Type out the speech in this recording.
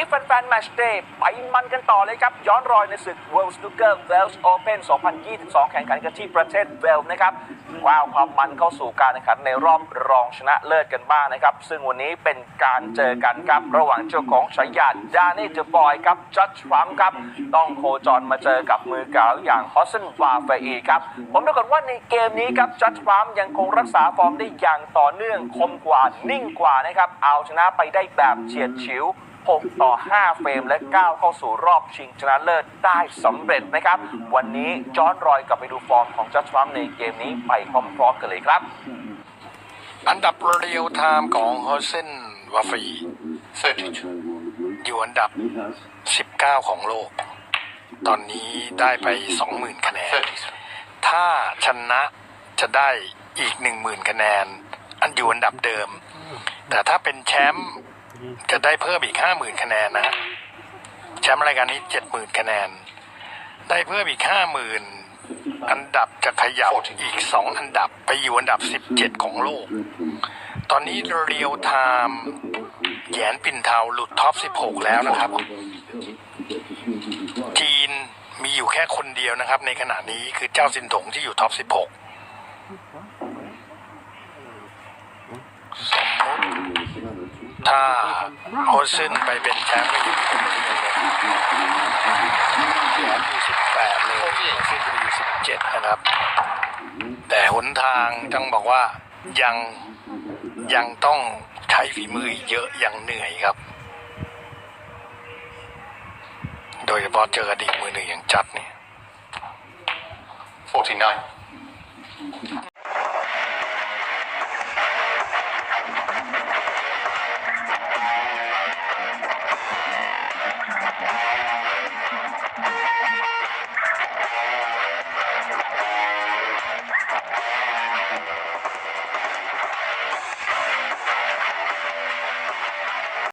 นี้แฟนๆแมตช์เดย์ไปมันกันต่อเลยครับ ย้อนรอยในศึก World Snooker Wales Open 2022 แข่งขันกันที่ประเทศเวลส์นะครับ ว้าวความมันเข้าสู่การแข่งขันในรอบรองชนะเลิศกันบ้างนะครับ ซึ่งวันนี้เป็นการเจอกันครับ ระหว่างเจ้าของฉายาดานี่เดบอยครับจัดทรัมครับ ต้องโคจรมาเจอกับมือเก่าอย่างฮอสเซนวาเฟอีครับ ผมปรากฏว่าในเกมนี้ครับจัดทรัมยังคงรักษาฟอร์มได้อย่างต่อเนื่องคมกว่านิ่งกว่านะครับเอาชนะไปได้แบบเฉียดฉิว 6 ต่อ 5 เฟรมและก้าวเข้าสู่รอบชิงชนะเลิศได้สำเร็จนะครับ วันนี้ย้อนรอยกลับไปดูฟอร์มของจัดทรัมในเกมนี้ไปพร้อมๆกันเลยครับ อันดับเรียวไทม์ของโฮเซนวาฟี 32. อยู่อันดับ 19 ของโลก ตอนนี้ได้ไป 20,000 คะแนน ถ้าชนะจะได้อีก 10,000 คะแนน อันอยู่อันดับเดิม แต่ถ้าเป็นแชมป์ จะได้เพิ่มอีก50,000คะแนนนะแชมป์รายการนี้70,000คะแนน ได้เพิ่มอีก50,000อันดับจะขยับอีก2อันดับไปอยู่อันดับ17ของโลก ตอนนี้เรียวไทม์แยนปินเทาหลุดท็อป16แล้วนะครับ จีนมีอยู่แค่คนเดียวนะครับ ในขณะนี้คือเจ้าซินถงที่อยู่ท็อป16สมมติ ถ้าโฮซึนไปเป็นแชมป์ก็อยู่คนเดียวเลยอยู่18เลยโฮซึนจะไปอยู่17นะครับ แต่หนทางต้องบอกว่ายังยังต้องใช้ฝีมือเยอะยังเหนื่อยครับ โดยเฉพาะเจออดีตมือหนึ่งอย่างจัดเนี่ย 49.